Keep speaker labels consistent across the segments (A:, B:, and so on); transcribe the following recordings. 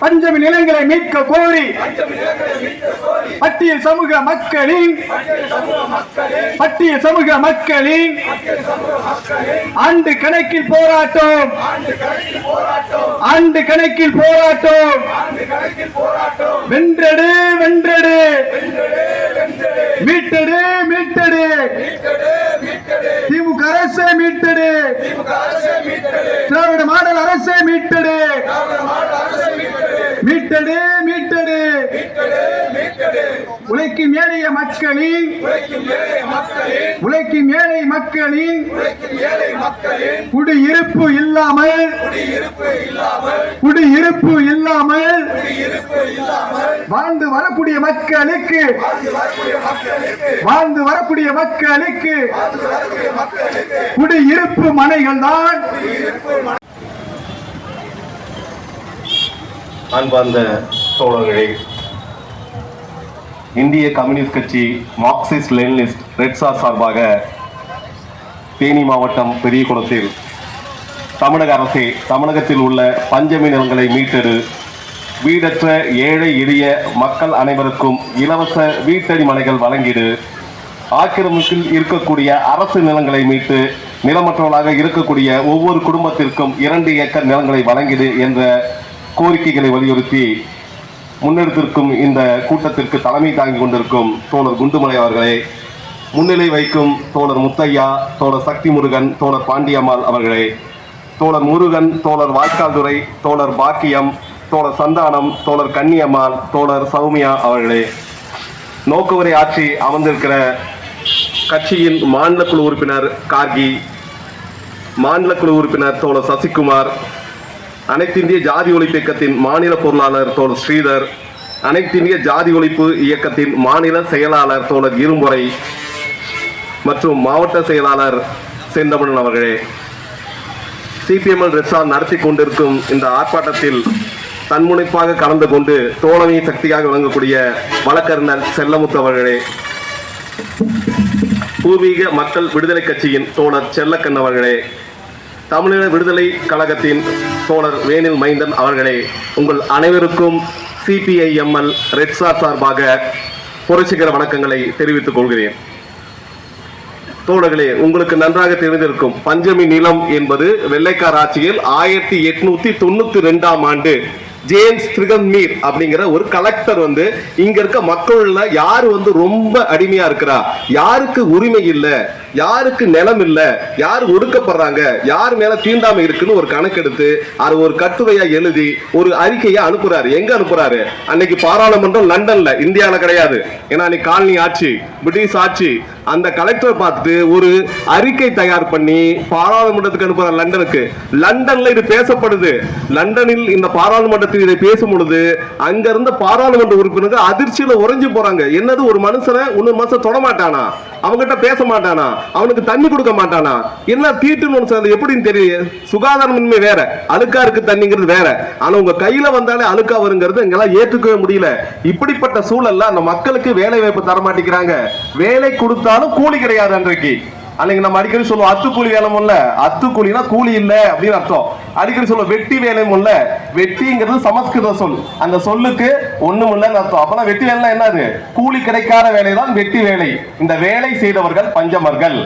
A: பஞ்சமி நிலங்களை மீட்க கோரி பட்டிய சமூக மக்களின் பட்டிய சமூக மக்களின் ஆண்டு கணக்கில் போராட்டம் ஆண்டு கணக்கில் போராட்டம் வென்றடு. வென்றடு. மீட்டடு மீட்டடு. திமுக அரசை மீட்டடு. திராவிட மாடல் அரசை மீட்டடு. மீட்டடு மீட்டடு. உழைக்கும் ஏழைய மக்களின் உழைக்கும் ஏழை மக்களின் குடியிருப்பு இல்லாமல் குடியிருப்பு இல்லாமல் வாழ்ந்து வரக்கூடிய மக்களுக்கு வாழ்ந்து வரக்கூடிய மக்களுக்கு குடியிருப்பு மனைகள் தான்.
B: அன்பார்ந்த தோழர்களே இந்திய கம்யூனிஸ்ட் கட்சி மார்க்சிஸ்ட் லெனினிஸ்ட் ரெட்சா சார்பாக தேனி மாவட்டம் பெரியகுளத்தில் தமிழக அரசே தமிழகத்தில் உள்ள பஞ்சமி நிலங்களை மீட்டெடு வீடற்ற ஏழை எளிய மக்கள் அனைவருக்கும் இலவச வீட்டடி மனைகள் வழங்கிடு. ஆக்கிரமிப்பில் இருக்கக்கூடிய அரசு நிலங்களை மீட்டு நிலமற்றவர்களாக இருக்கக்கூடிய ஒவ்வொரு குடும்பத்திற்கும் இரண்டு ஏக்கர் நிலங்களை வழங்கிடு என்ற கோரிக்கைகளை வலியுறுத்தி முன்னெடுத்திருக்கும் இந்த கூட்டத்திற்கு தலைமை தாங்கி கொண்டிருக்கும் தோழர் குண்டுமலை அவர்களே முன்னிலை வைக்கும் தோழர் முத்தையா தோழர் சக்தி முருகன் தோழர் பாண்டியம்மாள் அவர்களே தோழர் முருகன் தோழர் வாய்க்கால்துறை தோழர் பாக்கியம் தோழர் சந்தானம் தோழர் கன்னியம்மாள் தோழர் சௌமியா அவர்களே. நோக்குவரை ஆட்சி அமர்ந்திருக்கிற கட்சியின் மாநில குழு உறுப்பினர் கார்கி மாநில குழு உறுப்பினர் தோழர் சசிகுமார் அனைத்திந்திய ஜாதி ஒழிப்பு இயக்கத்தின் மாநில பொருளாளர் தோழர் ஸ்ரீதர் அனைத்திந்திய ஜாதி ஒழிப்பு இயக்கத்தின் மாநில செயலாளர் தோழர் இருமுறை மற்றும் மாவட்ட செயலாளர் செந்தமிழன் அவர்களே. சிபிஎம்எல் ரெசார்ட் நடத்தி கொண்டிருக்கும் இந்த ஆர்ப்பாட்டத்தில் தன்முனைப்பாக கலந்து கொண்டு தோழமை சக்தியாக விளங்கக்கூடிய வழக்கறிஞர் செல்லமுத்து அவர்களே. பூர்வீக மக்கள் விடுதலை கட்சியின் தோழர் செல்லக்கண் அவர்களே. தமிழீழ விடுதலை கழகத்தின் தோழர் வேனில் மைந்தன் அவர்களே. உங்கள் அனைவருக்கும் சிபிஐஎம்எல் ரெட்ஸா சார்பாக புரட்சிகர வணக்கங்களை தெரிவித்துக் கொள்கிறேன். தோழர்களே உங்களுக்கு நன்றாக தெரிந்திருக்கும் பஞ்சமி நிலம் என்பது வெள்ளைக்கார ஆட்சியில் ஆயிரத்தி எட்நூத்தி தொண்ணூத்தி ரெண்டாம் ஆண்டு ஜேம்ஸ் த்ரிகன்மீர் அப்படிங்கிற ஒரு கலெக்டர் வந்து இங்க இருக்க மக்கள்ல யாரு வந்து ரொம்ப அடிமையா இருக்கிறா? யாருக்கு உரிமை இல்லை? யாருக்கு நிலம் இல்லை? யார் ஒடுக்கப்படுறாங்க? யார் மேல தீண்டாமை இருக்குன்னு ஒரு கணக்கெடுத்து அது ஒரு கட்டுரையா எழுதி ஒரு அறிக்கையை அனுப்புறாரு. எங்க அனுப்புறாரு? அன்னைக்கு பாராளுமன்றம் லண்டன்ல. இந்தியாவில கிடையாது. ஏன்னா அன்னைக்கு காலனி ஆட்சி பிரிட்டிஷ் ஆட்சி. அந்த கலெக்டர் பார்த்துட்டு ஒரு அறிக்கை தயார் பண்ணி பாராளுமன்றத்துக்கு அனுப்புறாரு லண்டனுக்கு. லண்டன்ல இது பேசப்படுது. லண்டனில் இந்த பாராளுமன்றத்தில் இதை பேசும் பொழுது அங்க இருந்த பாராளுமன்ற உறுப்பினர்கள் அதிர்ச்சியில உறைஞ்சு போறாங்க. என்னது ஒரு மனுஷனை இன்னொரு மனுஷன் தொட மாட்டானா? அவங்ககிட்ட பேச மாட்டானா? அவனுக்கு தண்ணி கொடுக்க மாட்டானா? என்ன தீட்டுன்னு சொல்றது எப்படின்னு தெரியும் சுகாதாரமின்மை வேற. அழுக்கா இருக்கு தண்ணிங்கிறது வேற. ஆனா உங்க கையில வந்தாலே அழுக்கா வருங்கிறது எங்களால் ஏற்றுக்கவே முடியல. இப்படிப்பட்ட சூழல்ல அந்த மக்களுக்கு வேலை வாய்ப்பு தர மாட்டேங்கிறாங்க. வேலை கொடுத்தாலும் கூலி கிடையாது அன்றைக்கு. அன்னைக்கு நம்ம அடிக்கடி சொல்லுவோம் அத்து கூலி வேலை அத்து கூலினா கூலி இல்ல அப்படின்னு அர்த்தம். அடிக்கடி சொல்லுவோம் வெட்டி வேலை இல்ல வெட்டிங்கிறது சமஸ்கிருத சொல். அந்த சொல்லுக்கு ஒண்ணும் இல்லைன்னு அர்த்தம். அப்பனா வெட்டி வேலை என்னது? கூலி கிடைக்காத வேலை தான் வெட்டி வேலை. இந்த வேலை செய்தவர்கள் பஞ்சமர்கள்.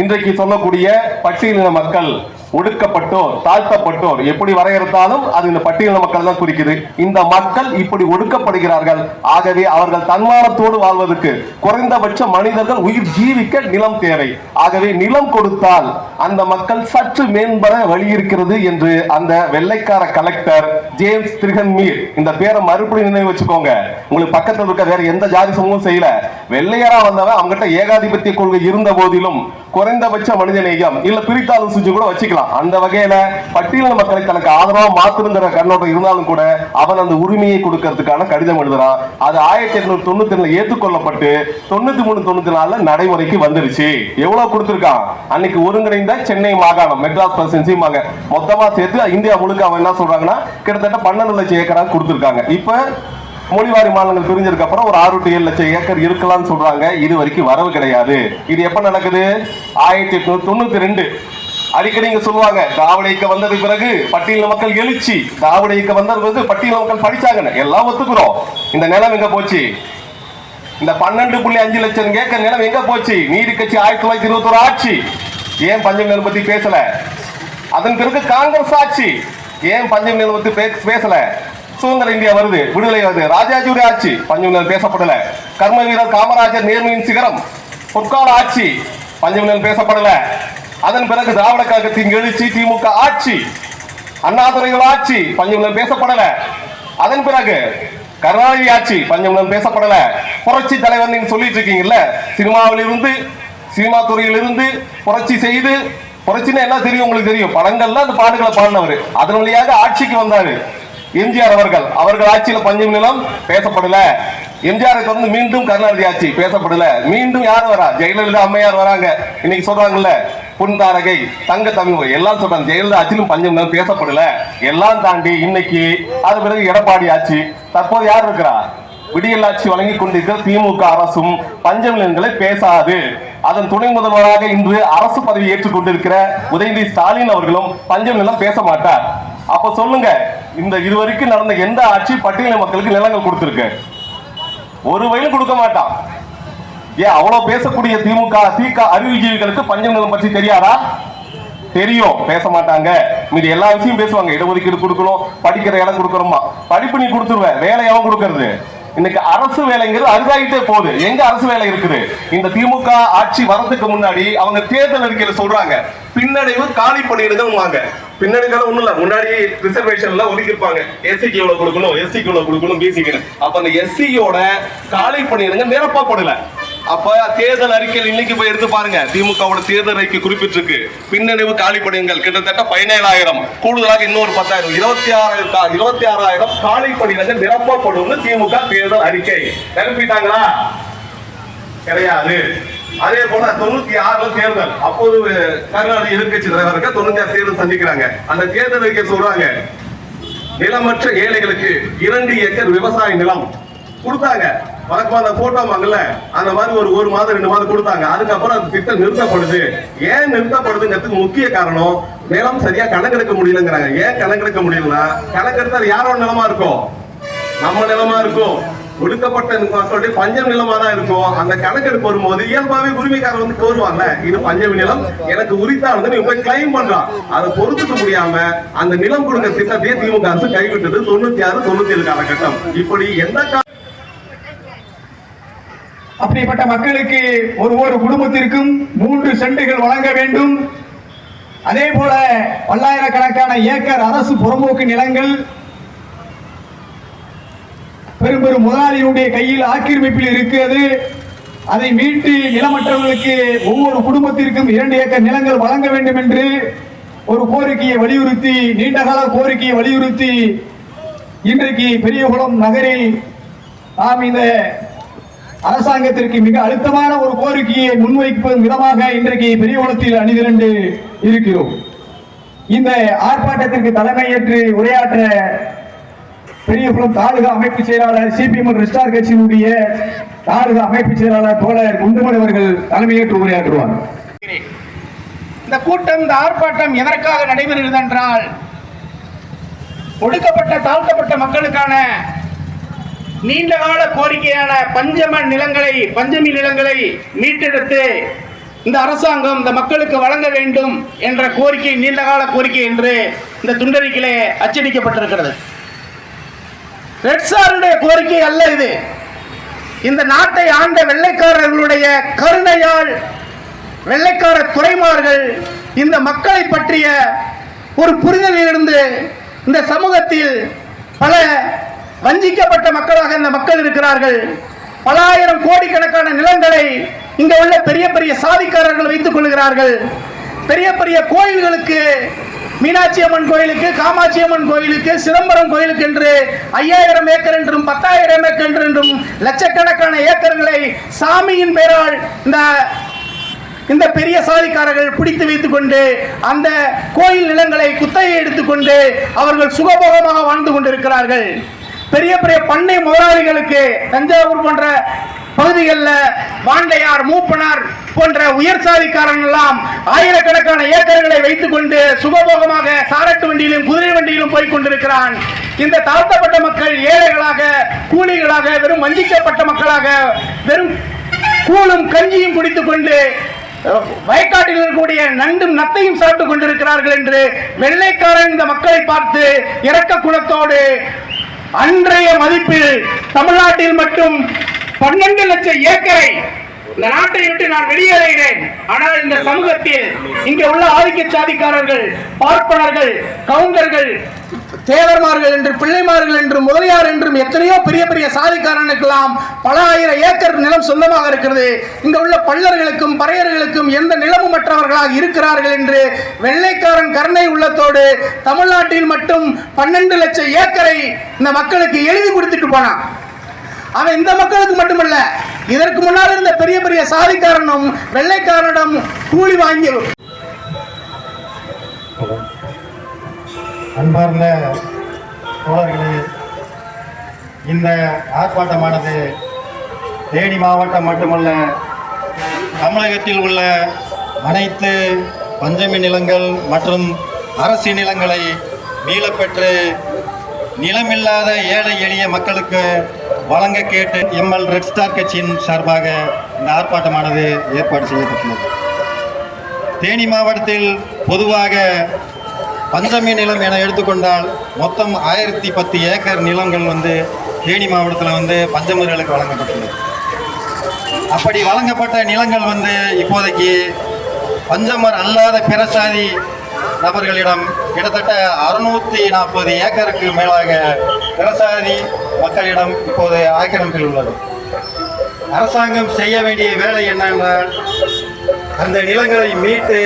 B: இன்றைக்கு சொல்லக்கூடிய பட்டியலின மக்கள் ஒடுக்கப்பட்டோர் தாழ்த்தப்பட்டோர் எப்படி வரையறுத்தாலும் அது இந்த பட்டியலின மக்கள் தான் குறிக்குது. இந்த மக்கள் இப்படி ஒடுக்கப்படுகிறார்கள். ஆகவே அவர்கள் தன்மானத்தோடு வாழ்வதற்கு குறைந்தபட்ச மனிதர்கள் உயிர் ஜீவிக்க நிலம் தேவை. ஆகவே நிலம் கொடுத்தால் அந்த மக்கள் சற்று மேம்பட வழி இருக்கிறது என்று அந்த வெள்ளைக்கார கலெக்டர் ஜேம்ஸ் திரிகன்மீர் இந்த பேரை மறுபடியும் நினைவு வச்சுக்கோங்க. உங்களுக்கு பக்கத்தில் இருக்க வேற எந்த ஜாதி சமூகம் செய்யல. வெள்ளையரா வந்தவன் அவங்ககிட்ட ஏகாதிபத்திய கொள்கை இருந்த போதிலும் குறைந்தபட்ச மனித நேயம் இல்ல பிரித்தாளும் சுஜி கூட வச்சுக்கலாம். அந்த வகையில பட்டியலின மக்களை தனக்கு ஆதரவா மாத்திருந்த கண்ணோட்டம் இருந்தாலும் கூட அவன் அந்த உரிமையை கொடுக்கறதுக்கான கடிதம் எழுதுறான். அது ஆயிரத்தி எட்நூத்தி தொண்ணூத்தி ரெண்டுல ஏற்றுக்கொள்ளப்பட்டு தொண்ணூத்தி மூணு தொண்ணூத்தி நாலுல நடைமுறைக்கு வந்துருச்சு. எவ்வளவு கொடுத்திருக்கான்? அன்னைக்கு ஒருங்கிணைந்த சென்னை மாகாணம் மெட்ராஸ் பிரசிடென்சி மொத்தமா சேர்த்து இந்தியா முழுக்க அவன் என்ன சொல்றாங்கன்னா கிட்டத்தட்ட பன்னெண்டு லட்சம் ஏக்கராக கொடுத்திருக்காங்க. இப்ப மொழிவாரி மாநிலங்கள் பிரிஞ்சதுக்கு அப்புறம் ஒரு ஆறு டு ஏழு லட்சம் ஏக்கர் இருக்கலாம்னு சொல்றாங்க. இது வரைக்கும் வரவு கிடையாது. இது எப்ப நடக்குது? ஆயிரத்தி எட்நூத்தி தொண்ணூத்தி ரெண்டு. அடிக்கடி இங்க சொல்லுவாங்க திராவிட இயக்கம் வந்தது பிறகு பட்டியல மக்கள் எழுச்சி திராவிட இயக்கம் வந்தது பிறகு பட்டியல மக்கள் படிச்சாங்க எல்லாம் ஒத்துக்கிறோம். இந்த நிலம் எங்க போச்சு? இந்த பன்னெண்டு புள்ளி அஞ்சு லட்சம் ஏக்கர் நிலம் எங்க போச்சு? நீதி கட்சி ஆயிரத்தி தொள்ளாயிரத்தி இருபத்தி ஒரு ஆட்சி. ஏன் பஞ்சம் நிலம் பத்தி பேசல? அதன் பிறகு காங்கிரஸ் ஆட்சி. ஏன் பஞ்சம் நிலம் பத்தி பேசல? சுதந்திர இந்தியா வருது. விடுதலை வருது ராஜாஜியுடைய ஆட்சி பஞ்சமில் பேசப்படல. கர்ம வீரர் காமராஜர் நேர்மையின் சிகரம் பொற்கால ஆட்சி பஞ்சமில் பேசப்படல. அதன் பிறகு திராவிட கழகத்தின் எழுச்சி திமுக ஆட்சி அண்ணாதுரைகள் ஆட்சி பஞ்சமில் பேசப்படல. அதன் பிறகு கருணாநிதி ஆட்சி பஞ்சம் பேசப்படல. புரட்சி தலைவர் நீங்க சொல்லிட்டு இருக்கீங்கல்ல? சினிமாவில் இருந்து சினிமா துறையில் இருந்து புரட்சி செய்து புரட்சின்னா என்ன தெரியும் உங்களுக்கு தெரியும்? படங்கள்ல அந்த பாடுகளை பாடினவர். அதன் வழியாக ஆட்சிக்கு வந்தாரு. எம்ஜிஆர் அவர்கள் அவர்கள் ஆட்சியில பஞ்சம் நிலம் பேசப்படல. எம்ஜிஆரை தொடர்ந்து மீண்டும் கருணாநிதி ஆட்சி பேசப்படல. மீண்டும் யார் வரா? ஜெயலலிதா அம்மையார் வராங்க. இன்னைக்கு சொல்றாங்கல்ல புன்தாரகை தங்க தமிழ் எல்லாம் சொல்றாங்க. ஜெயலலிதா ஆட்சியிலும் பஞ்சம் நிலம் பேசப்படல. எல்லாம் தாண்டி இன்னைக்கு அது பிறகு எடப்பாடி ஆட்சி. தற்போது யார் இருக்கிறா? விடியல் ஆட்சி வழங்கி கொண்டிருக்கிற திமுக அரசும் பஞ்சம் நிலங்களை பேசாது. அதன் துணை முதல்வராக இன்று அரசு பதவி ஏற்றுக் கொண்டிருக்கிற உதயநிதி ஸ்டாலின் அவர்களும் பஞ்சம் நிலம் பேச மாட்டார். அப்ப சொல்லுங்க இந்த இதுவரைக்கும் நடந்த எந்த ஆட்சி பட்டியல மக்களுக்கு நிலங்கள் கொடுத்திருக்கு? ஒரு வயலும் கொடுக்க மாட்டான். ஏன் அவ்வளவு பேசக்கூடிய திமுக திக அறிவுஜீவிகளுக்கு பஞ்சம் நிலம் பற்றி தெரியாதா? தெரியும் பேச மாட்டாங்க. மீதி எல்லா விஷயம் பேசுவாங்க. இடஒதுக்கீடு கொடுக்கணும் படிக்கிற இடம் கொடுக்கணுமா? படிப்பு நீ கொடுத்துருவ வேலை எவன் கொடுக்கறது. இன்னைக்கு அரசு வேலைங்கிறது அருகாயிட்டே போகுது. எங்க அரசு வேலை இருக்குது? இந்த திமுக ஆட்சி வரதுக்கு முன்னாடி அவங்க தேர்தல் அறிக்கையில சொல்றாங்க. பின்னடைவு காலி பணியிடங்கள் வாங்க. ஒண்ணும் இல்ல. முன்னாடி ரிசர்வேஷன்ல ஒதுக்கிருப்பாங்க எஸ்சிக்கு இவ்வளவு கொடுக்கணும்? எஸ்சிக்கு இவ்வளவு கொடுக்கணும்? பிசிக்கு அப்ப அந்த எஸ்சியோட காலி பணியிடங்கள் நிரப்பப்படல. அப்ப தேர்தல் அறிக்கையில் இன்னைக்கு போய் எடுத்து பாருங்க. திமுகவோட தேர்தல் அறிக்கை குறிப்பிட்டிருக்கு. பின்னடைவு காலி கிட்டத்தட்ட பதினேழாயிரம். கூடுதலாக இன்னொரு பத்தாயிரம். இருபத்தி ஆறாயிரம் இருபத்தி ஆறாயிரம் காலி பணியிடங்கள் நிரப்பப்படும் திமுக தேர்தல் அறிக்கை. நிரப்பிட்டாங்களா? கிடையாது. அதே போல தொண்ணூத்தி ஆறுல தேர்தல். அப்போது கருணாநிதி எதிர்கட்சி தலைவருக்கு தொண்ணூத்தி ஆறு தேர்தல் சந்திக்கிறாங்க. அந்த தேர்தல் அறிக்கை சொல்றாங்க நிலமற்ற ஏழைகளுக்கு இரண்டு ஏக்கர் விவசாய நிலம் கொடுத்தாங்க. வழக்கமா அந்த போட்டோ வாங்கல. அந்த மாதிரி ஒரு ஒரு மாதம் ரெண்டு மாதம் கொடுத்தாங்க. அதுக்கப்புறம் அந்த திட்டம் நிறுத்தப்படுது. ஏன் நிறுத்தப்படுதுங்கிறதுக்கு முக்கிய காரணம் நிலம் சரியா கணக்கெடுக்க முடியலங்கிறாங்க. ஏன் கணக்கெடுக்க முடியலன்னா கணக்கெடுத்தா அது யாரோட நிலமா இருக்கும்? நம்ம நிலமா இருக்கும். ஒடுக்கப்பட்ட மக்களுடைய பஞ்சம் நிலமா தான் இருக்கும். அந்த கணக்கெடுப்பு வரும்போது இயல்பாவே உரிமைக்காரர் வந்து கோருவாங்க. இது பஞ்சமி நிலம். எனக்கு உரித்தானது நீ போய் கிளைம் பண்றான் அதை பொறுத்துக்க முடியாம அந்த நிலம் கொடுக்க திட்டத்தையே திமுக அரசு கைவிட்டது. தொண்ணூத்தி ஆறு தொண்ணூத்தி ஏழு காலகட்டம். இப்படி எந்த
A: அப்படிப்பட்ட மக்களுக்கு ஒரு ஒரு குடும்பத்திற்கும் மூன்று செண்டுகள் வழங்க வேண்டும். அதே போல பல்லாயிரக்கணக்கான ஏக்கர் அரசு புறம்போக்கு நிலங்கள் பெரும் பெரும் முதலாளியினுடைய கையில் ஆக்கிரமிப்பில் இருக்கிறது. அதை மீட்டு நிலமற்றவர்களுக்கு ஒவ்வொரு குடும்பத்திற்கும் இரண்டு ஏக்கர் நிலங்கள் வழங்க வேண்டும் என்று ஒரு கோரிக்கையை வலியுறுத்தி நீண்டகால கோரிக்கையை வலியுறுத்தி இன்றைக்கு பெரியகுளம் நகரில் நாம் இந்த அரசாங்கத்திற்கு மிக அழுத்தமான ஒரு கோரிக்கையை முன்வைக்கும் விதமாக இன்றைக்கு பெரியகுளத்தில் அணிதிரண்டு இருக்கிறோம். இந்த ஆர்ப்பாட்டத்திற்கு தலைமையேற்று உரையாற்ற பெரியகுளம் தாலுகா அமைப்பு செயலாளர் சிபிஎம் ரிஸ்டார் கட்சியினுடைய தாலுகா அமைப்பு செயலாளர் தோழர் குண்டுமன் அவர்கள் தலைமையேற்று உரையாற்றுவார்.
C: இந்த கூட்டம் இந்த ஆர்ப்பாட்டம் எதற்காக நடைபெறுகிறது என்றால் ஒடுக்கப்பட்ட தாழ்த்தப்பட்ட மக்களுக்கான நீண்டகால கோரிக்கையான பஞ்சம நிலங்களை பஞ்சமி நிலங்களை மீட்டெடுத்து இந்த அரசாங்கம் இந்த மக்களுக்கு வழங்க வேண்டும் என்ற கோரிக்கை நீண்டகால கோரிக்கை என்று இந்த துண்டறிக்கையிலே அச்சடிக்கப்பட்டிருக்கிறது. ரெட்சாருடைய கோரிக்கை அல்ல இது. இந்த நாட்டை ஆண்ட வெள்ளைக்காரர்களுடைய கருணையால் வெள்ளைக்கார துறைமார்கள் இந்த மக்களை பற்றிய ஒரு புரிதலிலிருந்து இந்த சமூகத்தில் பல வஞ்சிக்கப்பட்ட மக்களாக இந்த மக்கள் இருக்கிறார்கள். பல ஆயிரம் கோடிக்கணக்கான நிலங்களை இங்க உள்ள பெரிய பெரிய சாதிக்காரர்கள் வைத்துக் கொள்கிறார்கள். பெரிய பெரிய கோயில்களுக்கு மீனாட்சி அம்மன் கோயிலுக்கு காமாட்சி அம்மன் கோயிலுக்கு சிதம்பரம் கோயிலுக்கு என்று ஐயாயிரம் ஏக்கர் என்றும் பத்தாயிரம் ஏக்கர் என்றும் லட்சக்கணக்கான ஏக்கர்களை சாமியின் பெயரால் இந்த இந்த பெரிய சாதிக்காரர்கள் பிடித்து வைத்துக் கொண்டு அந்த கோயில் நிலங்களை குத்தகை எடுத்துக்கொண்டு அவர்கள் சுகபோகமாக வாழ்ந்து கொண்டிருக்கிறார்கள். பெரிய பெரிய பண்ணை முதலாளிகளுக்கு தஞ்சாவூர் போன்ற பகுதிகளில் வாண்டையார் மூப்பனார் போன்ற உயர் சாதிக்காரன் எல்லாம் ஆயிரக்கணக்கான ஏக்கர்களை வைத்துக் கொண்டு சுகபோகமாக சாரட்டு வண்டியிலும் குதிரை வண்டியிலும் போய் கொண்டிருக்கிறான். இந்த தாழ்த்தப்பட்ட மக்கள் ஏழைகளாக கூலிகளாக வெறும் வஞ்சிக்கப்பட்ட மக்களாக வெறும் கூலும் கஞ்சியும் குடித்துக் கொண்டு வயக்காட்டில் இருக்கக்கூடிய நண்டும் நத்தையும் சாப்பிட்டுக் கொண்டிருக்கிறார்கள் என்று வெள்ளைக்காரன் இந்த மக்களை பார்த்து இறக்க குணத்தோடு அன்றைய மதிப்பில் தமிழ்நாட்டில் மட்டும் பன்னெண்டு லட்சம் ஏக்கரை இந்த நாட்டை விட்டு நான் வெளியேறுகிறேன். ஆனால் இந்த சமூகத்தில் இங்கே உள்ள ஆதிக்க சாதிக்காரர்கள் பார்ப்பனர்கள் கவுண்டர்கள் தேவர்மார்கள் என்று பிள்ளைமார்கள் என்று முதலியார் என்றும் எத்தனையோ பெரிய பெரிய சாதிக்காரனுக்கெல்லாம் பல ஆயிரம் ஏக்கர் நிலம் சொந்தமாக இருக்கிறது. இங்க உள்ள பள்ளர்களுக்கும் பறையர்களுக்கும் எந்த நிலமும் மற்றவர்களாக இருக்கிறார்கள் என்று வெள்ளைக்காரன் கருணை உள்ளத்தோடு தமிழ்நாட்டில் மட்டும் பன்னெண்டு லட்சம் ஏக்கரை இந்த மக்களுக்கு எழுதி கொடுத்துட்டு போனான். அவன் இந்த மக்களுக்கு மட்டுமல்ல இதற்கு முன்னால் இருந்த பெரிய பெரிய சாதிக்காரனும் வெள்ளைக்காரனிடம் கூலி வாங்கி
D: அன்பார்ந்த தோழர்களே இந்த ஆர்ப்பாட்டமானது தேனி மாவட்டம் மட்டுமல்ல தமிழகத்தில் உள்ள அனைத்து பஞ்சமி நிலங்கள் மற்றும் அரசு நிலங்களை மீளப்பெற்று நிலமில்லாத ஏழை எளிய மக்களுக்கு வழங்க கேட்டு எம்எல் ரெட் ஸ்டார் கட்சியின் சார்பாக இந்த ஆர்ப்பாட்டமானது ஏற்பாடு செய்யப்பட்டுள்ளது. தேனி மாவட்டத்தில் பொதுவாக பஞ்சமி நிலம் என எடுத்துக்கொண்டால் மொத்தம் ஆயிரத்தி பத்து ஏக்கர் நிலங்கள் வந்து தேனி மாவட்டத்தில் வந்து பஞ்சமுறைகளுக்கு வழங்கப்பட்டுள்ளது. அப்படி வழங்கப்பட்ட நிலங்கள் வந்து இப்போதைக்கு பஞ்சமர் அல்லாத பிற சாதி நபர்களிடம் கிட்டத்தட்ட அறுநூற்றி நாற்பது ஏக்கருக்கு மேலாக பிறசாதி மக்களிடம் இப்போது ஆக்கிரமிப்பில் உள்ளது. அரசாங்கம் செய்ய வேண்டிய வேலை என்னென்றால் அந்த நிலங்களை மீட்டு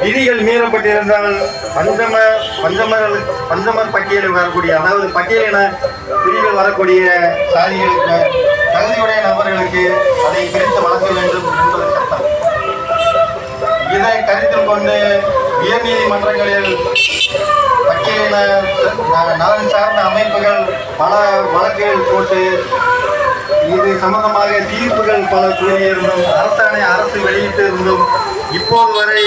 D: விதிகள் மீறப்பட்டிருந்தால் பஞ்சம பஞ்சமர் பஞ்சமர் பட்டியலில் வரக்கூடிய அதாவது பட்டியலின பிரிவில் வரக்கூடிய சாதிகளுக்கு தகுதியுடைய நபர்களுக்கு அதை பிரித்து வழங்க வேண்டும் என்பது சட்டம். இதை கருத்தில் கொண்டு உயர்நீதிமன்றங்களில் பட்டியலின நலன் சார்ந்த அமைப்புகள் பல வழக்குகள் போட்டு இது சம்பந்தமாக தீர்ப்புகள் பல கூறியிருந்தோம். அரசாணை அரசு வெளியிட்டு இருந்தோம் இப்போது வரை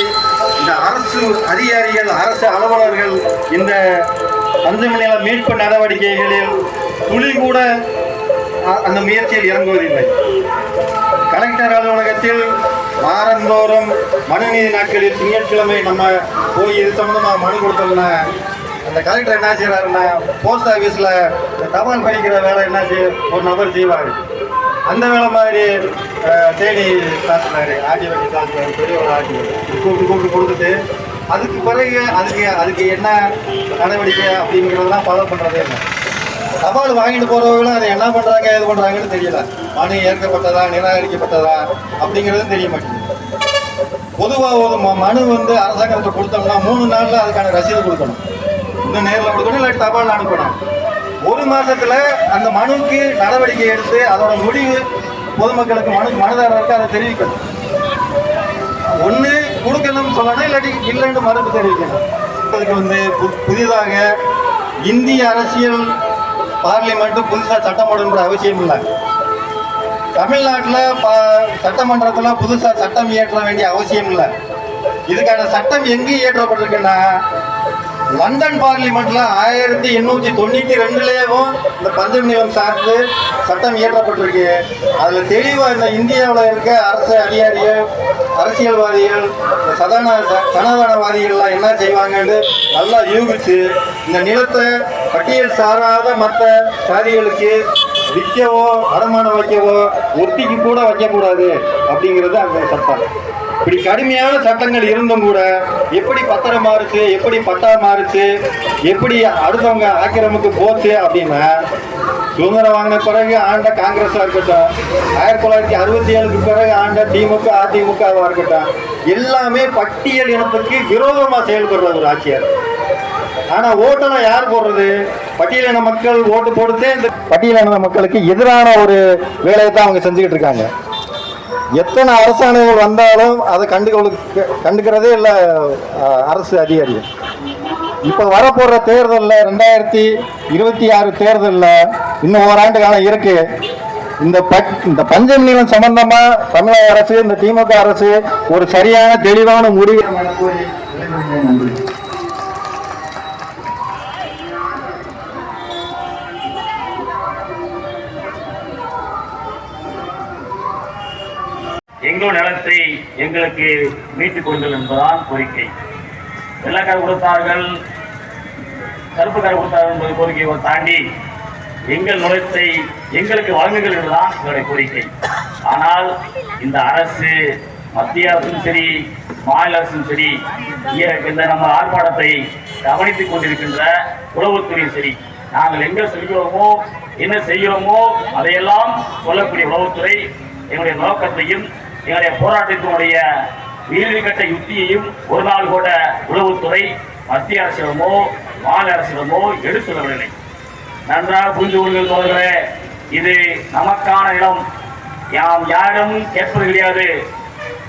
D: இந்த அரசு அதிகாரிகள் அரசு அலுவலர்கள் இந்த பஞ்சமநில மீட்பு நடவடிக்கைகளில் துளி கூட அந்த முயற்சியில் இறங்குவதில்லை. கலெக்டர் அலுவலகத்தில் வாரந்தோறும் மனுநீதி நாட்களில் திங்கட்கிழமை நம்ம போய் இது சம்மந்தமாக மனு கொடுத்தோம்னா அந்த கலெக்டர் என்ன செய்கிறாருன்னா போஸ்ட் ஆஃபீஸில் தபால் படிக்கிற வேலை என்ன செய்ய ஒரு நபர் செய்வார். அந்த வேலை மாதிரி தேடி தேனி தாசினார் ஆடி வண்டி தாசினார் பெரிய ஒரு ஆடி கூப்பிட்டு கூப்பிட்டு கொடுத்துட்டு அதுக்கு பிறகு அதுக்கு அதுக்கு என்ன நடவடிக்கை அப்படிங்கிறதெல்லாம் ஃபாலோ பண்ணுறதே இல்லை. தபால் வாங்கிட்டு போகிறவங்களும் அதை என்ன பண்ணுறாங்க எது பண்ணுறாங்கன்னு தெரியல. மனு ஏற்கப்பட்டதா நிராகரிக்கப்பட்டதா அப்படிங்கிறதும் தெரிய மாட்டேங்குது. பொதுவாக ஒரு ம- மனு வந்து அரசாங்கத்தை கொடுத்தோம்னா மூணு நாளில் அதுக்கான ரசீது கொடுக்கணும். இன்னும் நேரில் கொடுக்கணும் இல்லை தபால் அனுப்பணும். ஒரு மாதத்தில் அந்த மனுக்கு நடவடிக்கை எடுத்து அதோட முடிவு பொதுமக்களுக்கு மனு மனுதாரருக்கு அதை தெரிவிக்கணும். ஒன்று கொடுக்கணும்னு சொல்லணும் இல்லாட்டி இல்லைன்னு மறுப்பு தெரிவிக்கணும். அதுக்கு வந்து பு- புதிதாக இந்திய அரசியல் பார்லிமெண்ட்டு புதுசாக சட்டம் போடணுன்ற அவசியம் இல்லை. தமிழ்நாட்டில் ப சட்டமன்றத்தில் புதுசாக சட்டம் இயற்ற வேண்டிய அவசியம் இல்லை. இதுக்கான சட்டம் எங்கே இயற்றப்பட்டிருக்குன்னா லண்டன் பார்லிமெண்ட்ல ஆயிரத்தி எண்ணூற்றி தொண்ணூற்றி ரெண்டுலேயும் இந்த பஞ்சம் சார்ந்து சட்டம் இயற்றப்பட்டிருக்கு. அதில் தெளிவாக இந்த இந்தியாவில் இருக்க அரசு அதிகாரிகள் அரசியல்வாதிகள் இந்த சதான சனாதனவாதிகள்லாம் என்ன செய்வாங்கன்னு நல்லா யூகிச்சு இந்த நிலத்தை பட்டியல் சாராத மற்ற சாதிகளுக்கு விற்கவோ அடமானம் வைக்கவோ ஒட்டிக்கு கூட வைக்கக்கூடாது அப்படிங்கிறது அந்த சட்டம். இப்படி கடுமையான சட்டங்கள் இருந்தும் கூட எப்படி பத்திரம் மாறுச்சு எப்படி பத்தா மாறுச்சு எப்படி அடுத்தவங்க ஆக்கிரமிக்கு போச்சு அப்படின்னா சுதந்திரம் வாங்கின பிறகு ஆண்ட காங்கிரஸா இருக்கட்டும் ஆயிரத்தி தொள்ளாயிரத்தி அறுபத்தி ஏழுக்கு பிறகு ஆண்ட திமுக அதிமுகவா இருக்கட்டும் எல்லாமே பட்டியல் இனத்துக்கு விரோதமா செயல்படுறது ஒரு ஆட்சியார். ஆனா ஓட்டெல்லாம் யார் போடுறது? பட்டியலின மக்கள் ஓட்டு போடுறதே இந்த பட்டியலின மக்களுக்கு எதிரான ஒரு வேலையை தான் அவங்க செஞ்சுக்கிட்டு இருக்காங்க. எத்தனை அரசாணைகள் வந்தாலும் அதை கண்டுகளுக்கு கண்டுக்கிறதே இல்லை அரசு அதிகாரிகள். இப்போ வரப்போகிற தேர்தலில் ரெண்டாயிரத்தி இருபத்தி ஆறு தேர்தலில் இன்னும் ஓராண்டு காலம் இருக்கு.
E: இந்த ப- இந்த பஞ்சம் நிலம் சம்பந்தமாக தமிழக அரசு இந்த திமுக அரசு ஒரு சரியான தெளிவான முடிவு
F: எங்கள் நிலத்தை எங்களுக்கு மீட்டுக் கொடுங்கள் என்பதுதான் கோரிக்கை. வெள்ளக்கார கொடுத்தார்கள் கருப்பு கரை கொடுத்தார்கள் என்பது கோரிக்கையை தாண்டி எங்கள் நிலத்தை எங்களுக்கு வழங்குங்கள் என்பதுதான் எங்களுடைய கோரிக்கை. ஆனால் இந்த அரசு மத்திய அரசும் சரி மாநில அரசும் சரி இய- இந்த நம்ம ஆர்ப்பாட்டத்தை கவனித்துக் கொண்டிருக்கின்ற உளவுத்துறையும் சரி நாங்கள் எங்க செல்கிறோமோ என்ன செய்கிறோமோ அதையெல்லாம் சொல்லக்கூடிய உளவுத்துறை எங்களுடைய நோக்கத்தையும் எங்களுடைய போராட்டத்தினுடைய வீழ்கட்ட யுக்தியையும் ஒரு நாள் கூட உளவுத்துறை மத்திய அரசிடமோ மாநில அரசிடமோ எடுத்து சொல்லவில்லை. நன்றாக புரிந்து கொள்ளுங்கள் தோழர்களே இது நமக்கான இடம். யாம் யாரும் கேட்பது கிடையாது.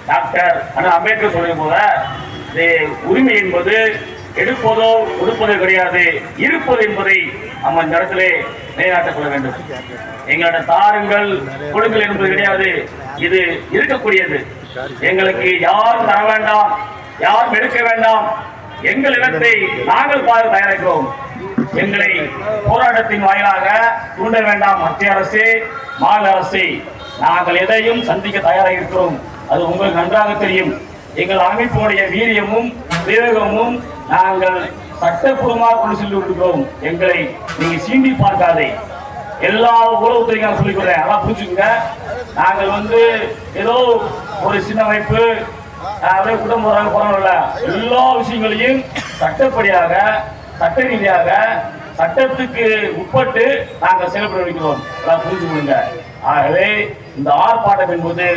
F: டாக்டர் அண்ணா அம்பேத்கர் சொல்லும் போல இது உரிமை என்பது எடுப்பதோ கொடுப்பதோ கிடையாது. இருப்பது என்பதை நம்ம இந்த இடத்திலே நிலைநாட்டக் கொள்ள வேண்டும். எங்களோட தாருங்கள் கொடுங்கள் என்பது கிடையாது. இது இருக்கக்கூடியது. எங்களுக்கு யாரும் தர வேண்டாம் யாரும் எடுக்க வேண்டாம். எங்கள் இடத்தை நாங்கள் பார்த்து தயாரிக்கிறோம். எங்களை போராட்டத்தின் வாயிலாக தூண்ட வேண்டாம் மத்திய அரசு மாநில அரசு. நாங்கள் எதையும் சந்திக்க தயாராக இருக்கிறோம். அது உங்களுக்கு நன்றாக தெரியும். எங்கள் அமைப்பினுடைய வீரியமும் விவேகமும் நாங்கள் சட்டப்பூர்வமாக கொண்டு சென்று விடுகிறோம் எங்களை நீங்க சீண்டி பார்க்காதே. எல்லா உளவுத்துறையும் நான் சொல்லிக்கிறேன் அதான் புரிஞ்சுக்கோங்க. நாங்கள் வந்து ஏதோ ஒரு சின்ன அமைப்பு அதே குடும்பம் போறாங்க போறாங்கல்ல எல்லா விஷயங்களையும் சட்டப்படியாக சட்ட ரீதியாக சட்டத்துக்கு உட்பட்டு நாங்கள் செயல்பட வைக்கிறோம். அதான் புரிஞ்சுக்கொள்ளுங்க ஆகவே இந்த ஆர்ப்பாட்டம் என்பது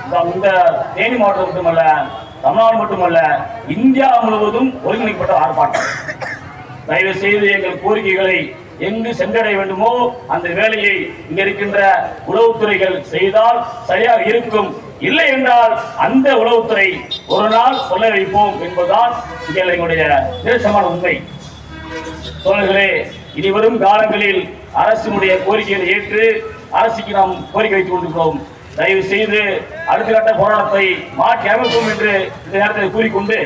F: இந்த- இந்த தேனி மாவட்டம் மட்டுமல்ல தமிழ்நாடு மட்டுமல்ல இந்தியா முழுவதும் ஒருங்கிணைக்கப்பட்ட ஆர்ப்பாட்டம். தயவு செய்து எங்கள் கோரிக்கைகளை எங்கு சென்றடைய வேண்டுமோ அந்த வேலையை இங்க இருக்கின்ற உளவுத்துறைகள் செய்தால் சரியாக இருக்கும். இல்லை என்றால் அந்த உளவுத்துறை ஒரு நாள் சொல்ல வைப்போம் என்பதுதான் எங்களுடைய நிரசமான உண்மை. தோழர்களே இனி வரும் காலங்களில் அரசினுடைய கோரிக்கைகளை ஏற்று அரசுக்கு நாம் கோரிக்கை வைத்துக் கொண்டிருக்கிறோம். தயவு செய்து அடுத்த கட்ட போராட்டத்தை மாற்றி அமைப்போம் என்று இந்த நேரத்தில் கூறிக்கொண்டு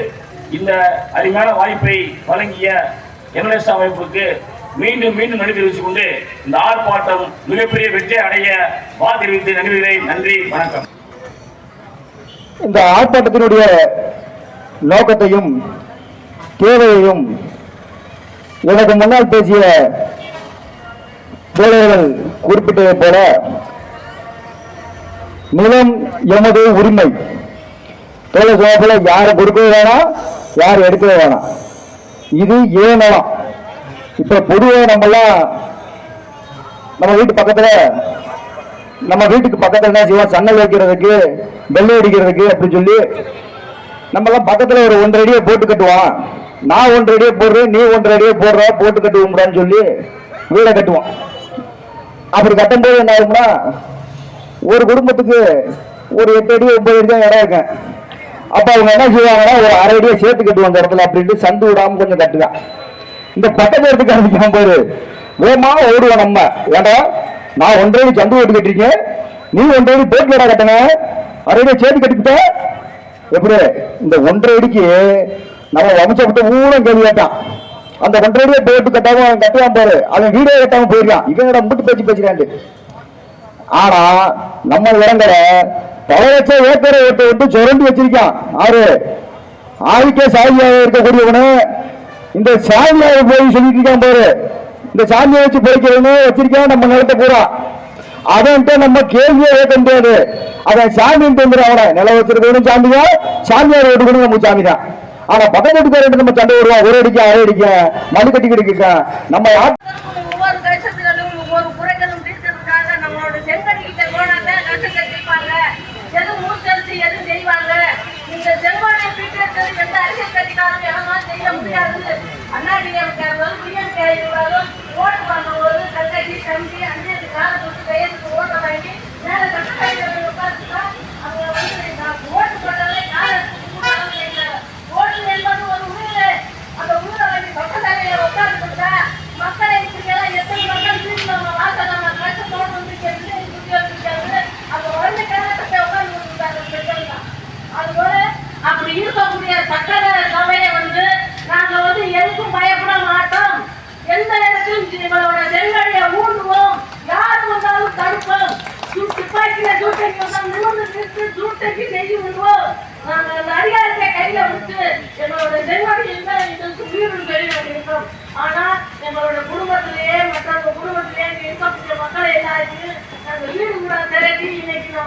F: இந்த அருமையான வாய்ப்பை வழங்கிய எம்எல்ஏஸ் அமைப்புக்கு மீண்டும் மீண்டும் நன்றி தெரிவித்துக் கொண்டு இந்த ஆர்ப்பாட்டம் மிகப்பெரிய வெற்றி அடைய வா தெரிவித்து நன்றி நன்றி வணக்கம்.
E: இந்த ஆர்ப்பாட்டத்தினுடைய நோக்கத்தையும் தேவையையும் எனக்கு முன்னால் பேசிய தோழர்கள் குறிப்பிட்டதை போல நிலம் எமது உரிமை. தோழர் சோப்பில் யாரை கொடுக்கவே வேணாம் யார் எடுக்கவே வேணாம் இது ஏன் நிலம்? இப்ப பொதுவாக நம்மலாம் நம்ம வீட்டு பக்கத்துல நம்ம வீட்டுக்கு பக்கத்துல என்ன செய்வோம்? சன்னல் வைக்கிறதுக்கு வெள்ளை அடிக்கிறதுக்கு அப்படின்னு சொல்லி நம்மலாம் பக்கத்தில் பக்கத்துல ஒரு ஒன்றரை அடியை போட்டு கட்டுவோம். நான் ஒன்றரை அடியை போடுறேன் நீ ஒன்றரை அடியை போடுற போட்டு கட்டுவோம்டான்னு சொல்லி வீடை கட்டுவோம். அப்படி கட்டும்போது என்ன ஆகும்னா ஒரு குடும்பத்துக்கு ஒரு எட்டு அடி ஒன்பது அடி தான் இடம் இருக்கேன் அப்போ அவங்க என்ன செய்வாங்கன்னா ஒரு அரை அடியை சேர்த்து கட்டுவாங்க அந்த இடத்துல அப்படின்ட்டு சந்து விடாமல் கொஞ்சம் கட்டுதான் இந்த பட்டம் இடத்துக்கு அடிக்காம பாரு வேகமா ஓடுவோம் நம்ம. ஏண்டா? நான் ஒன்றரை அடி சந்து ஓட்டு கட்டிருக்கேன். நீ ஒன்றரை அடி போட்லடா கட்டின அரை அடியை சேர்த்து கட்டிக்கிட்ட? எப்படி? இந்த ஒன்றரை அடிக்கு நம்ம வம்சப்பட்ட ஊரம் கேள்வி கேட்டான். அந்த ஒன்றரை அடியை போட்டு கட்டாம அவன் கட்டுவான் பாரு. அவன் வீடே கட்டாம போயிருக்கான் இவன் முட்டு பேச்சு பேசுறான்ட்டு. ஆனா நம்ம இடங்களை பல லட்சம் ஏக்கரை விட்டு விட்டு சுரண்டி வச்சிருக்கான். ஆறு ஆதிக்க சாதியாக இருக்கக்கூடியவனு இந்த சாமியாரை போய் சொல்லிட்டு இருக்கான் பாரு. இந்த சாமியை வச்சு போய்க்கிறவனு வச்சிருக்கான் நம்ம நிலத்தை பூரா. அவன்கிட்ட நம்ம கேள்வியே கேட்க முடியாது. அவன் சாமின்னு தந்துடும் அவனை நில வச்சிருக்கணும் சாமியா சாமியார் ஓட்டுக்கணும் நம்ம சாமி தான் ஆனா பக்கத்து வீட்டுக்காரர்கிட்ட நம்ம சண்டை வருவான் ஒரு அடிக்க அரை அடிக்க மணி கட்டி கிடைக்க நம்ம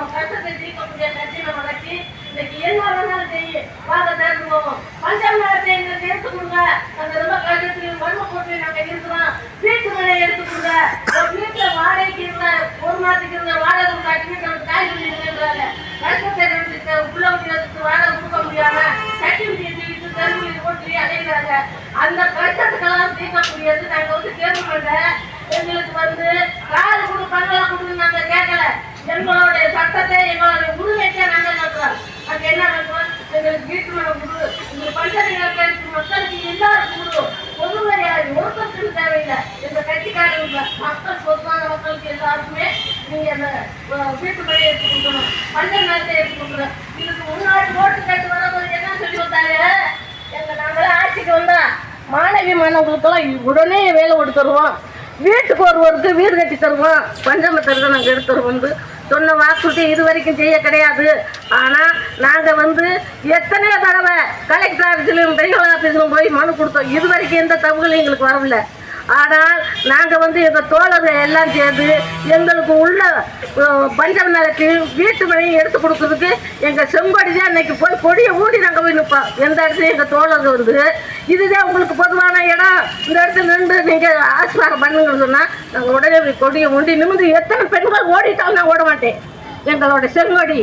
G: நம்ம தீர்க்க முடிய கட்சியில முடக்கி இன்னைக்கு என்ன வேணாலும் செய்யும் வாங்க திறந்து போவோம். பஞ்சாயத்து எங்களுக்கு எடுத்து அந்த ரொம்ப கஷ்டத்திலையும் போட்டு நாங்க இருக்கிறோம். வீட்டு மேலே எடுத்து கொடுங்க. வாடகைக்கு இருந்தா ஒரு மாதத்துக்கு இருந்த வாடகை கொடுக்காட்டி நமக்கு தாய் சொல்லிடுறாங்க கஷ்டத்தை நினைச்சுக்க உள்ள முடியாதுக்கு வாடகை கொடுக்க முடியாம கட்டி முடிச்சு போட்டு அடைகிறாங்க
H: அந்த கஷ்டத்துக்கெல்லாம் தீர்க்க முடியாது. நாங்க வந்து கேட்க மாட்டேன் வந்து கார் கொடு பங்களா கொடுன்னு நாங்க கேட்கல. எங்களுடைய சட்டத்தை எங்களுடைய உரிமைக்கே நாங்கள் நடக்கிறோம் அது என்ன நடக்கும்? எங்களுக்கு வீட்டு மனம் இந்த பஞ்சனிகளுக்கு மக்களுக்கு எல்லாருக்கும் குடு பொது மரியாதை ஒருத்தருக்கு தேவையில்லை இந்த கட்சிக்காரங்க மக்கள் சொத்தான மக்களுக்கு எல்லாருக்குமே நீங்க அந்த வீட்டு மனையை எடுத்து கொடுக்கணும். பஞ்ச நிலத்தை எடுத்து கொடுக்கணும். இதுக்கு முன்னாடி ஓட்டு கேட்டு வரவங்க என்ன சொல்லி கொடுத்தாங்க? எங்க நாங்களாம் ஆட்சிக்கு வந்தா மாணவி மாணவர்களுக்கெல்லாம் உடனே வேலை கொடுத்துருவோம். வீட்டுக்கு ஒருவருக்கு வீடு கட்டி தருவோம். பஞ்சாமத்தை நாங்கள் எடுத்துருவோம் வந்து. சொன்ன வாக்குறுதி இது வரைக்கும் செய்ய கிடையாது. ஆனால் நாங்கள் வந்து எத்தனையோ தடவை கலெக்டர் ஆஃபீஸ்லையும் ரெகுலர் ஆஃபீஸ்லையும் போய் மனு கொடுத்தோம். இது வரைக்கும் எந்த தகவலும் எங்களுக்கு வரவில்லை. ஆனால் நாங்கள் வந்து எங்கள் தோழர்கள் எல்லாம் சேர்ந்து எங்களுக்கு உள்ள பஞ்சம் நிலைக்கு வீட்டு மனையும் எடுத்து கொடுக்கறதுக்கு எங்கள் செங்கொடி தான் இன்னைக்கு போய் கொடியை ஊடி நாங்கள் போய் நிற்போம் எந்த இடத்துலையும் எங்கள் தோழர்கள் வந்து இதுதான் உங்களுக்கு பொதுவான இடம். இந்த இடத்துல நின்று நீங்கள் ஆஸ்பாரம் பண்ணுங்கன்னு சொன்னால் நாங்கள் உடனே கொடியை ஊண்டி நிமிந்து எத்தனை பெண்கள் ஓடிட்டாலும் நான் ஓட மாட்டேன். எங்களோட செங்கொடி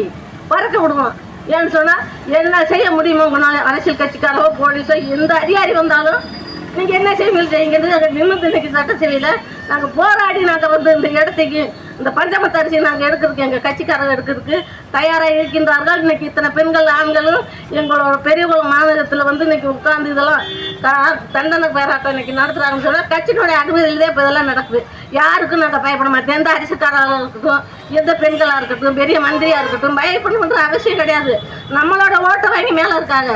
H: பறக்க விடுவோம். ஏன்னு சொன்னால் என்ன செய்ய முடியுமோ உங்களால் அரசியல் கட்சிக்காரோ போலீஸோ எந்த அதிகாரி வந்தாலும் நீங்கள் என்ன செய்வீங்க? செய்யுங்கிறது நாங்கள் நிமிர்ந்து இன்னைக்கு சரியில்லை. நாங்கள் போராடி நாங்கள் வந்து இந்த இடத்துக்கு இந்த பஞ்சமத்து அரிசி நாங்கள் எடுக்கிறதுக்கு எங்கள் கட்சிக்காரர் எடுக்கிறதுக்கு தயாராக இருக்கின்றார்கள். இன்னைக்கு இத்தனை பெண்கள் ஆண்களும் எங்களோட பெரியவர்கள் மாநிலத்தில் வந்து இன்னைக்கு உட்கார்ந்து இதெல்லாம் தண்டனை போராட்டம் இன்றைக்கி நடத்துகிறாங்கன்னு சொன்னால் கட்சியினுடைய அனுமதியில் தான் இப்போ இதெல்லாம் நடக்குது. யாருக்கும் நாங்கள் பயப்பட மாட்டோம். எந்த அரசுக்காரர்களாக இருக்கட்டும் எந்த பெண்களாக இருக்கட்டும் பெரிய மந்திரியாக இருக்கட்டும் பயப்படணுன்ற அவசியம் கிடையாது. நம்மளோட ஓட்டை வாங்கி மேலே இருக்காங்க.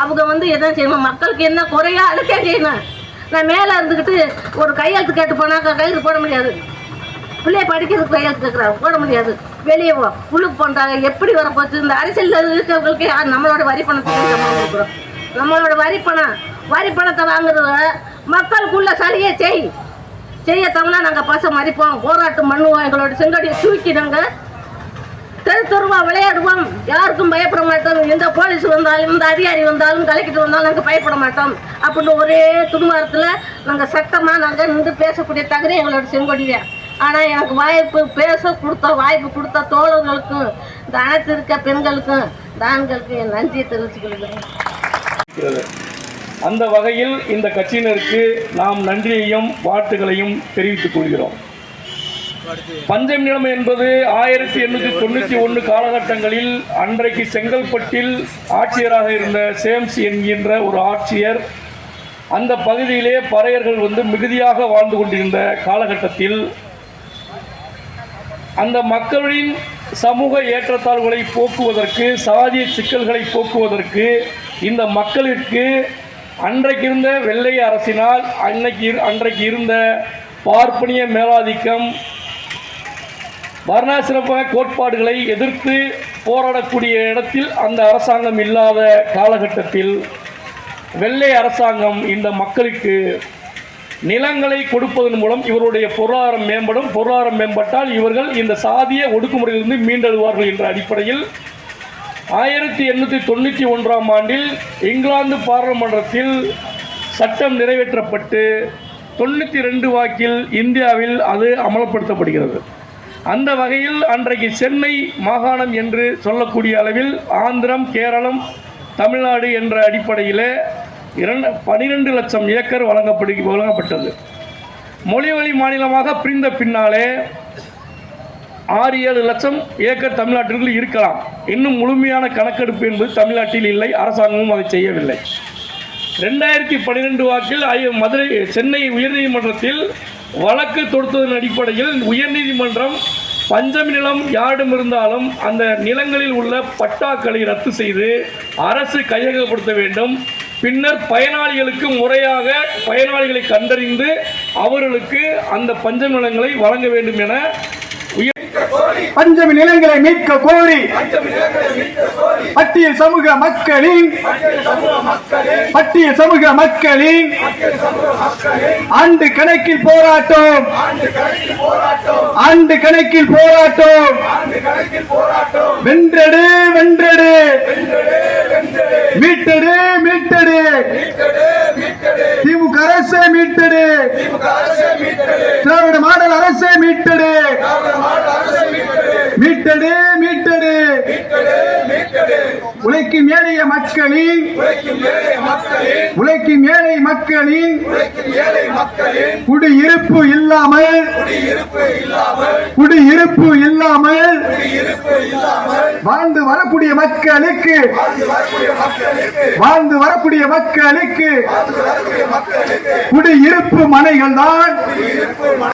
H: அவங்க வந்து எதாவது செய்யணும்? மக்களுக்கு என்ன குறையா அதுக்கே செய்யணும். நான் மேலே இருந்துக்கிட்டு ஒரு கையெழுத்து கேட்டு போனாக்கா கையெழுத்து போட முடியாது. பிள்ளைய படிக்கிறதுக்கு கையெழுத்து கேட்குறாங்க போட முடியாது. வெளியே உள்ளுக்கு போன்றாங்க. எப்படி வரப்போச்சு இந்த அரசியல் இருக்கிறவங்களுக்கு யார் நம்மளோட வரி பணத்தை சம்பளம் கொடுக்குறோம்? நம்மளோட வரி பணம் வரி பணத்தை வாங்குறது மக்களுக்குள்ள சரியே செய். செய்ய தவணா நாங்கள் பசம் மறிப்போம். போராட்டம் பண்ணுவோம். எங்களோட செங்கடியை தூக்கி நாங்கள் தெருவா விளையாடுவோம். யாருக்கும் பயப்பட மாட்டோம். எந்த போலீஸ் வந்தாலும் எந்த அதிகாரி வந்தாலும் கலெக்டர் வந்தாலும் நாங்கள் பயப்பட மாட்டோம். அப்படின்னு ஒரே துடுமாரத்தில் நாங்கள் சட்டமாக நாங்கள் நின்று பேசக்கூடிய தகுதி எங்களோட செங்கொடியை. ஆனால் எனக்கு வாய்ப்பு பேச கொடுத்த வாய்ப்பு கொடுத்த தோழர்களுக்கும் இந்த அனைத்து இருக்க பெண்களுக்கும் தான்களுக்கும் என் நன்றியை தெரிவிச்சுக்கொள்கிறேன்
I: அந்த வகையில் இந்த கட்சியினருக்கு நாம் நன்றியையும் வாழ்த்துக்களையும் தெரிவித்துக் கொள்கிறோம். பஞ்சம் நிலம் என்பது ஆயிரத்தி எண்ணூற்றி தொண்ணூற்றி ஒன்று காலகட்டங்களில் அன்றைக்கு செங்கல்பட்டில் ஆட்சியராக இருந்த சேம்ஸ் என்கின்ற ஒரு ஆட்சியர் அந்த பகுதியிலே பறையர்கள் வந்து மிகுதியாக வாழ்ந்து கொண்டிருந்த காலகட்டத்தில் அந்த மக்களின் சமூக ஏற்றத்தாழ்வுகளை போக்குவதற்கு சாதிய சிக்கல்களை போக்குவதற்கு இந்த மக்களிற்கு அன்றைக்கு இருந்த வெள்ளை அரசினால் அன்னைக்கு இரு- அன்றைக்கு இருந்த பார்ப்பனிய மேலாதிக்கம் வர்ணாசிரம கோட்பாடுகளை எதிர்த்து போராடக்கூடிய இடத்தில் அந்த அரசாங்கம் இல்லாத காலகட்டத்தில் வெள்ளை அரசாங்கம் இந்த மக்களுக்கு நிலங்களை கொடுப்பதன் மூலம் இவருடைய பொருளாதாரம் மேம்படும். பொருளாதாரம் மேம்பட்டால் இவர்கள் இந்த சாதிய ஒடுக்குமுறையிலிருந்து மீண்டெழுவார்கள் என்ற அடிப்படையில் ஆயிரத்தி எண்ணூற்றி தொண்ணூற்றி ஒன்றாம் ஆண்டில் இங்கிலாந்து பாராளுமன்றத்தில் சட்டம் நிறைவேற்றப்பட்டு தொண்ணூற்றி ரெண்டு வாக்கில் இந்தியாவில் அது அமல்படுத்தப்படுகிறது. அந்த வகையில் அன்றைக்கு சென்னை மாகாணம் என்று சொல்லக்கூடிய அளவில் ஆந்திரம் கேரளம் தமிழ்நாடு என்ற அடிப்படையில் இரண்டு பனிரெண்டு லட்சம் ஏக்கர் வழங்கப்படு வழங்கப்பட்டது. மொழிவழி மாநிலமாக பிரிந்த பின்னாலே ஆறு ஏழு லட்சம் ஏக்கர் தமிழ்நாட்டிற்குள் இருக்கலாம். இன்னும் முழுமையான கணக்கெடுப்பு என்பது தமிழ்நாட்டில் இல்லை அரசாங்கமும் அதை செய்யவில்லை. ரெண்டாயிரத்தி பன்னிரெண்டு வாக்கில் மதுரை சென்னை உயர்நீதிமன்றத்தில் வழக்கு தொடுத்ததன் அடிப்படையில் உயர்நீதிமன்றம் பஞ்சமி நிலம் யாரிடம் இருந்தாலும் அந்த நிலங்களில் உள்ள பட்டாக்களை ரத்து செய்து அரசு கையகப்படுத்த வேண்டும். பின்னர் பயனாளிகளுக்கு முறையாக பயனாளிகளை கண்டறிந்து அவர்களுக்கு அந்த பஞ்சமி நிலங்களை வழங்க வேண்டும் என
A: பஞ்சமி நிலங்களை மீட்க கோரி. பட்டியல் சமூக மக்களின் பட்டியல் சமூக மக்களின் ஆண்டு கணக்கில் போராட்டம். ஆண்டு கணக்கில் போராட்டம். வென்றெடு வென்றெடு. மீட்டடு மீட்டடு. திமுக அரசை மீட்டடு. திராவிட மாடல் அரசை மீட்டடு. மீட்டடு மீட்டடு. மீட்டெடு உழைக்கும் ஏழைய மக்களின் உழைக்கும் ஏழை மக்களின் குடியிருப்பு இல்லாமல் குடியிருப்பு இல்லாமல் வாழ்ந்து வரக்கூடிய மக்களுக்கு வாழ்ந்து வரக்கூடிய மக்களுக்கு குடியிருப்பு மனைகள் தான்